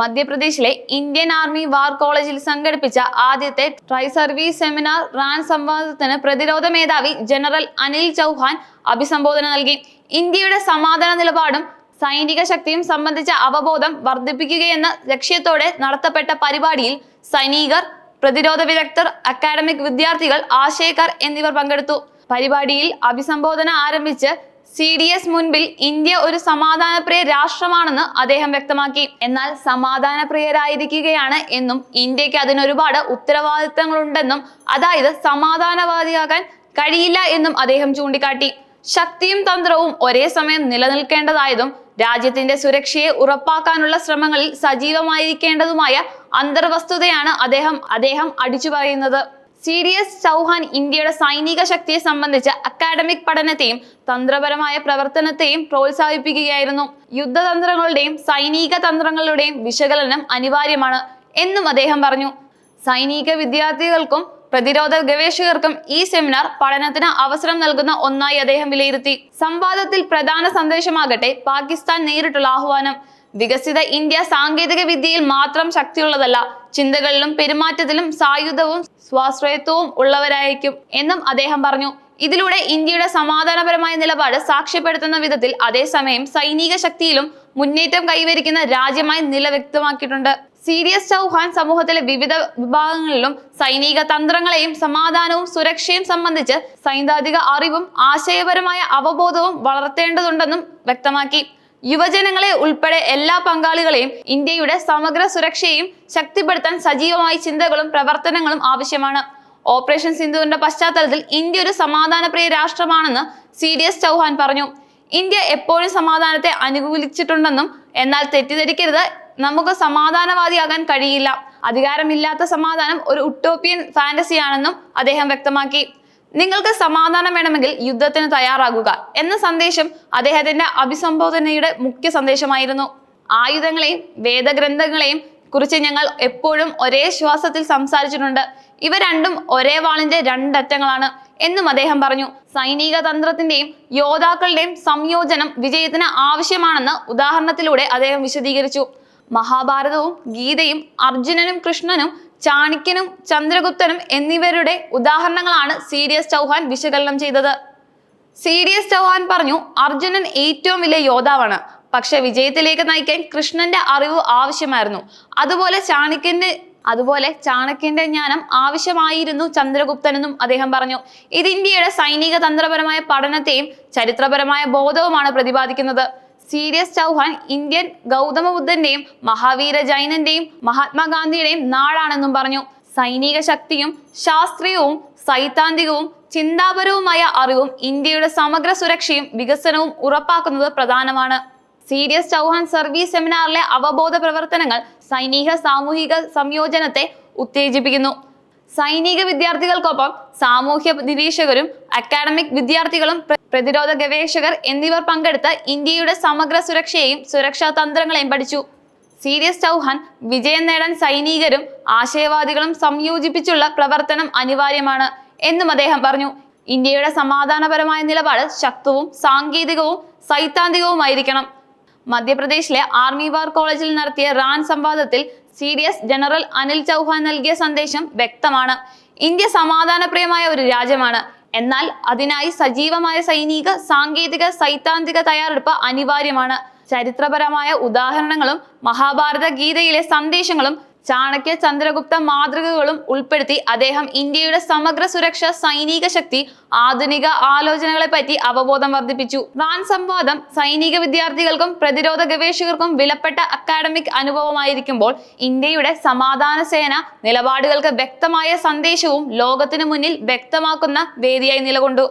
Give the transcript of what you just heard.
മധ്യപ്രദേശിലെ Indian army വാർ കോളേജിൽ സംഘടിപ്പിച്ച ആദ്യത്തെ ട്രൈ സർവീസ് സെമിനാർ റാൻ സംവാദത്തിന് പ്രതിരോധ മേധാവി ജനറൽ അനിൽ ചൗഹാൻ അഭിസംബോധന നൽകി. ഇന്ത്യയുടെ സമാധാന നിലപാടും സൈനിക ശക്തിയും സംബന്ധിച്ച അവബോധം വർദ്ധിപ്പിക്കുകയെന്ന ലക്ഷ്യത്തോടെ നടത്തപ്പെട്ട പരിപാടിയിൽ സൈനികർ പ്രതിരോധ വിദഗ്ധർ അക്കാഡമിക് വിദ്യാർത്ഥികൾ ആശയക്കാർ എന്നിവർ പങ്കെടുത്തു. പരിപാടിയിൽ അഭിസംബോധന ആരംഭിച്ച് സി ഡി എസ് മുൻപിൽ ഇന്ത്യ ഒരു സമാധാനപ്രിയ രാഷ്ട്രമാണെന്ന് അദ്ദേഹം വ്യക്തമാക്കി. എന്നാൽ സമാധാനപ്രിയരായിരിക്കുകയാണ് എന്നും ഇന്ത്യയ്ക്ക് അതിനൊരുപാട് ഉത്തരവാദിത്തങ്ങളുണ്ടെന്നും അതായത് സമാധാനവാദിയാകാൻ കഴിയില്ല എന്നും അദ്ദേഹം ചൂണ്ടിക്കാട്ടി. ശക്തിയും തന്ത്രവും ഒരേ സമയം നിലനിൽക്കേണ്ടതായതും രാജ്യത്തിന്റെ സുരക്ഷയെ ഉറപ്പാക്കാനുള്ള ശ്രമങ്ങളിൽ സജീവമായിരിക്കേണ്ടതുമായ അന്തർവസ്തുതയാണ് അദ്ദേഹം അദ്ദേഹം അടിച്ചു പറയുന്നത്. സി ഡി എസ് ചൗഹാൻ ഇന്ത്യയുടെ സൈനിക ശക്തിയെ സംബന്ധിച്ച അക്കാഡമിക് പഠനത്തെയും തന്ത്രപരമായ പ്രവർത്തനത്തെയും പ്രോത്സാഹിപ്പിക്കുകയായിരുന്നു. യുദ്ധതന്ത്രങ്ങളുടെയും സൈനിക തന്ത്രങ്ങളുടെയും വിശകലനം അനിവാര്യമാണ് എന്നും അദ്ദേഹം പറഞ്ഞു. സൈനിക വിദ്യാർത്ഥികൾക്കും പ്രതിരോധ ഗവേഷകർക്കും ഈ സെമിനാർ പഠനത്തിന് അവസരം നൽകുന്ന ഒന്നായി അദ്ദേഹം വിലയിരുത്തി. സംവാദത്തിൽ പ്രധാന സന്ദേശമാകട്ടെ പാകിസ്ഥാൻ നേരിട്ടുള്ള ആഹ്വാനം. വികസിത ഇന്ത്യ സാങ്കേതിക വിദ്യയിൽ മാത്രം ശക്തിയുള്ളതല്ല ചിന്തകളിലും പെരുമാറ്റത്തിലും സായുധവും സ്വാശ്രയത്വവും ഉള്ളവരായിരിക്കും എന്നും അദ്ദേഹം പറഞ്ഞു. ഇതിലൂടെ ഇന്ത്യയുടെ സമാധാനപരമായ നിലപാട് സാക്ഷ്യപ്പെടുത്തുന്ന വിധത്തിൽ അതേസമയം സൈനിക ശക്തിയിലും മുന്നേറ്റം കൈവരിക്കുന്ന രാജ്യമായി നില വ്യക്തമാക്കിയിട്ടുണ്ട്. സി ഡി എസ് ചൗഹാൻ സമൂഹത്തിലെ വിവിധ വിഭാഗങ്ങളിലും സൈനിക തന്ത്രങ്ങളെയും സമാധാനവും സുരക്ഷയും സംബന്ധിച്ച് സൈദ്ധാന്തിക അറിവും ആശയപരമായ അവബോധവും വളർത്തേണ്ടതുണ്ടെന്നും വ്യക്തമാക്കി. യുവജനങ്ങളെ ഉൾപ്പെടെ എല്ലാ പങ്കാളികളെയും ഇന്ത്യയുടെ സമഗ്ര സുരക്ഷയും ശക്തിപ്പെടുത്താൻ സജീവമായ ചിന്തകളും പ്രവർത്തനങ്ങളും ആവശ്യമാണ്. ഓപ്പറേഷൻ സിന്ധുവിന്റെ പശ്ചാത്തലത്തിൽ ഇന്ത്യ ഒരു സമാധാനപ്രിയ രാഷ്ട്രമാണെന്ന് സി ഡി എസ് ചൗഹാൻ പറഞ്ഞു. ഇന്ത്യ എപ്പോഴും സമാധാനത്തെ അനുകൂലിച്ചിട്ടുണ്ടെന്നും എന്നാൽ തെറ്റിദ്ധരിക്കരുത്. നമുക്ക് സമാധാനവാദിയാകാൻ കഴിയില്ല. അധികാരമില്ലാത്ത സമാധാനം ഒരു ഉട്ടോപ്യൻ ഫാന്റസിയാണെന്നും അദ്ദേഹം വ്യക്തമാക്കി. നിങ്ങൾക്ക് സമാധാനം വേണമെങ്കിൽ യുദ്ധത്തിന് തയ്യാറാകുക എന്ന സന്ദേശം അദ്ദേഹത്തിന്റെ അഭിസംബോധനയുടെ മുഖ്യ സന്ദേശമായിരുന്നു. ആയുധങ്ങളെയും വേദഗ്രന്ഥങ്ങളെയും കുറിച്ച് ഞങ്ങൾ എപ്പോഴും ഒരേ ശ്വാസത്തിൽ സംസാരിച്ചിട്ടുണ്ട്. ഇവ രണ്ടും ഒരേ വാളിന്റെ രണ്ടറ്റങ്ങളാണ് എന്നും അദ്ദേഹം പറഞ്ഞു. സൈനിക തന്ത്രത്തിന്റെയും യോദ്ധാക്കളുടെയും സംയോജനം വിജയത്തിന് ആവശ്യമാണെന്ന് ഉദാഹരണത്തിലൂടെ അദ്ദേഹം വിശദീകരിച്ചു. മഹാഭാരതവും ഗീതയും അർജുനനും കൃഷ്ണനും ചാണക്യനും ചന്ദ്രഗുപ്തനും എന്നിവരുടെ ഉദാഹരണങ്ങളാണ് സി ഡി എസ് ചൗഹാൻ വിശകലനം ചെയ്തത്. സി ഡി എസ് ചൗഹാൻ പറഞ്ഞു അർജുനൻ ഏറ്റവും വലിയ യോദ്ധാവാണ്. പക്ഷെ വിജയത്തിലേക്ക് നയിക്കാൻ കൃഷ്ണന്റെ അറിവ് ആവശ്യമായിരുന്നു. അതുപോലെ ചാണക്യന്റെ അതുപോലെ ചാണക്യന്റെ ജ്ഞാനം ആവശ്യമായിരുന്നു ചന്ദ്രഗുപ്തനെന്നും അദ്ദേഹം പറഞ്ഞു. ഇത് ഇന്ത്യയുടെ സൈനിക തന്ത്രപരമായ പഠനത്തെയും ചരിത്രപരമായ ബോധവുമാണ് പ്രതിപാദിക്കുന്നത്. സീരിയസ് ചൗഹാൻ ഇന്ത്യൻ ഗൗതമ ബുദ്ധന്റെയും മഹാവീര ജൈനന്റെയും മഹാത്മാഗാന്ധിയുടെയും നാടാണെന്നും പറഞ്ഞു. സൈനിക ശക്തിയും ശാസ്ത്രീയവും സൈദ്ധാന്തികവും ചിന്താപരവുമായ അറിവും ഇന്ത്യയുടെ സമഗ്ര സുരക്ഷയും വികസനവും ഉറപ്പാക്കുന്നത് പ്രധാനമാണ്. സീരിയസ് ചൗഹാൻ സർവീസ് സെമിനാറിലെ അവബോധ പ്രവർത്തനങ്ങൾ സൈനിക സാമൂഹിക സംയോജനത്തെ ഉത്തേജിപ്പിക്കുന്നു. സൈനിക വിദ്യാർത്ഥികൾക്കൊപ്പം സാമൂഹ്യ നിരീക്ഷകരും അക്കാഡമിക് വിദ്യാർത്ഥികളും പ്രതിരോധ ഗവേഷകർ എന്നിവർ പങ്കെടുത്ത് ഇന്ത്യയുടെ സമഗ്ര സുരക്ഷയെയും സുരക്ഷാ തന്ത്രങ്ങളെയും പഠിച്ചു. സീരിയസ് ചൗഹാൻ വിജയം നേടാൻ സൈനികരും ആശയവാദികളും സംയോജിപ്പിച്ചുള്ള പ്രവർത്തനം അനിവാര്യമാണ് എന്നും അദ്ദേഹം പറഞ്ഞു. ഇന്ത്യയുടെ സമാധാനപരമായ നിലപാട് ശക്തവും സാങ്കേതികവും സൈദ്ധാന്തികവുമായിരിക്കണം. മധ്യപ്രദേശിലെ ആർമി വാർ കോളേജിൽ നടത്തിയ റാൻ സംവാദത്തിൽ സീരിയസ് ജനറൽ അനിൽ ചൗഹാൻ നൽകിയ സന്ദേശം വ്യക്തമാണ്. ഇന്ത്യ സമാധാനപ്രിയമായ ഒരു രാജ്യമാണ്. എന്നാൽ അതിനായി സജീവമായ സൈനിക സാങ്കേതിക സൈദ്ധാന്തിക തയ്യാറെടുപ്പ് അനിവാര്യമാണ്. ചരിത്രപരമായ ഉദാഹരണങ്ങളും മഹാഭാരത ഗീതയിലെ സന്ദേശങ്ങളും ചാണക്യ ചന്ദ്രഗുപ്ത മാതൃകകളും ഉൾപ്പെടുത്തി അദ്ദേഹം ഇന്ത്യയുടെ സമഗ്ര സുരക്ഷ സൈനിക ശക്തി ആധുനിക ആലോചനകളെ പറ്റി അവബോധം വർദ്ധിപ്പിച്ചു. റാൻ സംവാദം സൈനിക വിദ്യാർത്ഥികൾക്കും പ്രതിരോധ ഗവേഷകർക്കും വിലപ്പെട്ട അക്കാഡമിക് അനുഭവമായിരിക്കുമ്പോൾ ഇന്ത്യയുടെ സമാധാന സേന നിലപാടുകൾക്ക് വ്യക്തമായ സന്ദേശവും ലോകത്തിനു മുന്നിൽ വ്യക്തമാക്കുന്ന വേദിയായി നിലകൊണ്ടു.